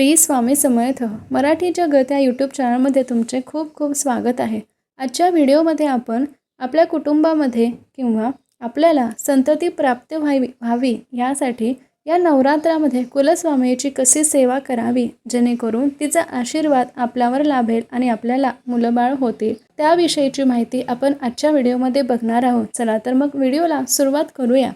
श्री स्वामी समर्थ मराठी जगत या यूट्यूब चॅनलमध्ये तुमचे खूप खूप स्वागत आहे. आजच्या व्हिडिओमध्ये आपण आपल्या कुटुंबामध्ये किंवा आपल्याला संतती प्राप्त व्हावी व्हावी यासाठी या नवरात्रामध्ये कुलस्वामीची कशी सेवा करावी जेणेकरून तिचा आशीर्वाद आपल्यावर लाभेल आणि आपल्याला मुलंबाळ होतील त्याविषयीची माहिती आपण आजच्या व्हिडिओमध्ये बघणार आहोत. चला तर मग व्हिडिओला सुरुवात करूया.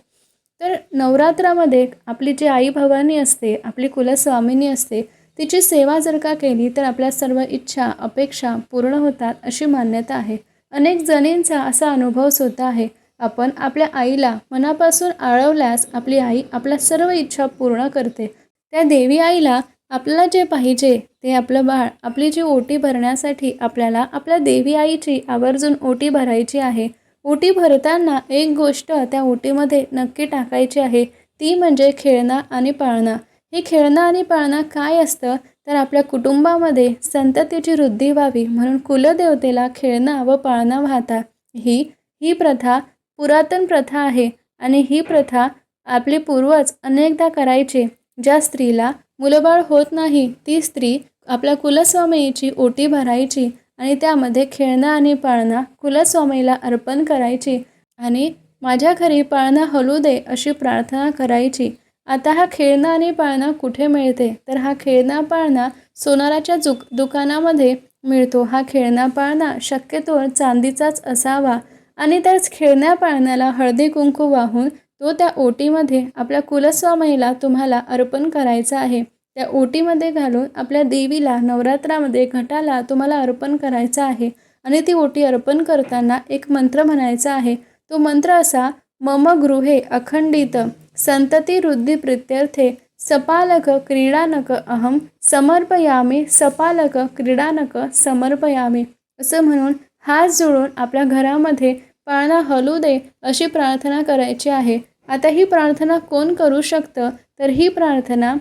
तर नवरात्रामध्ये आपली जी आई भवानी असते आपली कुलस्वामिनी असते तिची सेवा जर का केली तर आपल्या सर्व इच्छा अपेक्षा पूर्ण होतात अशी मान्यता आहे. अनेक जणींचा असा अनुभव सुद्धा आहे. आपण आपल्या आईला मनापासून आळवल्यास आपली आई आपल्या सर्व इच्छा पूर्ण करते. त्या देवी आईला आपल्याला जे पाहिजे ते आपलं बाळ आपली जी ओटी भरण्यासाठी आपल्याला आपल्या देवी आईची आवर्जून ओटी भरायची आहे. ओटी भरताना एक गोष्ट त्या ओटीमध्ये नक्की टाकायची आहे. ती म्हणजे खेळणं आणि पाळणं. हे खेळणं आणि पाळणं काय असतं तर आपल्या कुटुंबामध्ये संततीची वृद्धी व्हावी म्हणून कुलदेवतेला खेळणं व पाळणं वाहता. ही ही प्रथा पुरातन प्रथा आहे आणि ही प्रथा आपले पूर्वज अनेकदा करायचे. ज्या स्त्रीला मुलंबाळ होत नाही ती स्त्री आपल्या कुलस्वामीची ओटी भरायची आणि त्यामध्ये खेळणं आणि पाळणा कुलस्वामीला अर्पण करायची आणि माझ्या घरी पाळणा हलू दे अशी प्रार्थना करायची. आता हा खेळणं आणि पाळणा कुठे मिळते? तर हा खेळणा पाळणा सोनाराच्या जुक दुकानामध्ये मिळतो. हा खेळणा पाळणा शक्यतो चांदीचाच असावा आणि त्याच खेळण्या पाळण्याला हळदी कुंकू वाहून तो त्या ओटीमध्ये आपल्या कुलस्वामीला तुम्हाला अर्पण करायचा आहे. त्या ओटीमध्ये घालून आपल्या देवीला नवरात्रामध्ये घटाला तुम्हाला अर्पण करायचा आहे आणि ती ओटी अर्पण करताना एक मंत्र म्हणायचा आहे. तो मंत्र असा मम गृहे अखंडित संतती वृद्धी प्रित्यर्थे सपालक क्रीडानक अहम समर्पयामी सपालक क्रीडानक समर्पयामी असं म्हणून हात जोडून आपल्या घरामध्ये पाळणा हलू दे अशी प्रार्थना करायची आहे. आता ही प्रार्थना कोण करू शकतं? तर ही प्रार्थना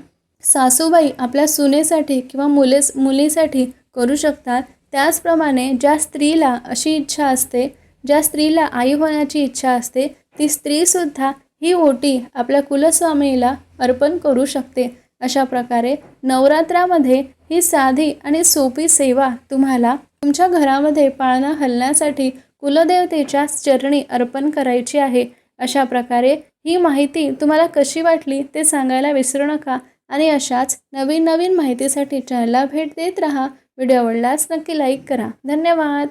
सासूबाई आपल्या सुनेसाठी किंवा मुले मुलीसाठी करू शकतात. त्याचप्रमाणे ज्या स्त्रीला अशी इच्छा असते ज्या स्त्रीला आई होण्याची इच्छा असते ती स्त्रीसुद्धा ही ओटी आपल्या कुलस्वामीला अर्पण करू शकते. अशा प्रकारे नवरात्रामध्ये ही साधी आणि सोपी सेवा तुम्हाला तुमच्या घरामध्ये पाळणा हलण्यासाठी कुलदेवतेच्या चरणी अर्पण करायची आहे. अशा प्रकारे ही माहिती तुम्हाला कशी वाटली ते सांगायला विसरू नका आणि अशाच नवीन नवीन माहितीसाठी चॅनलला भेट देत राहा. व्हिडिओ आवडल्यास नक्की लाईक करा. धन्यवाद.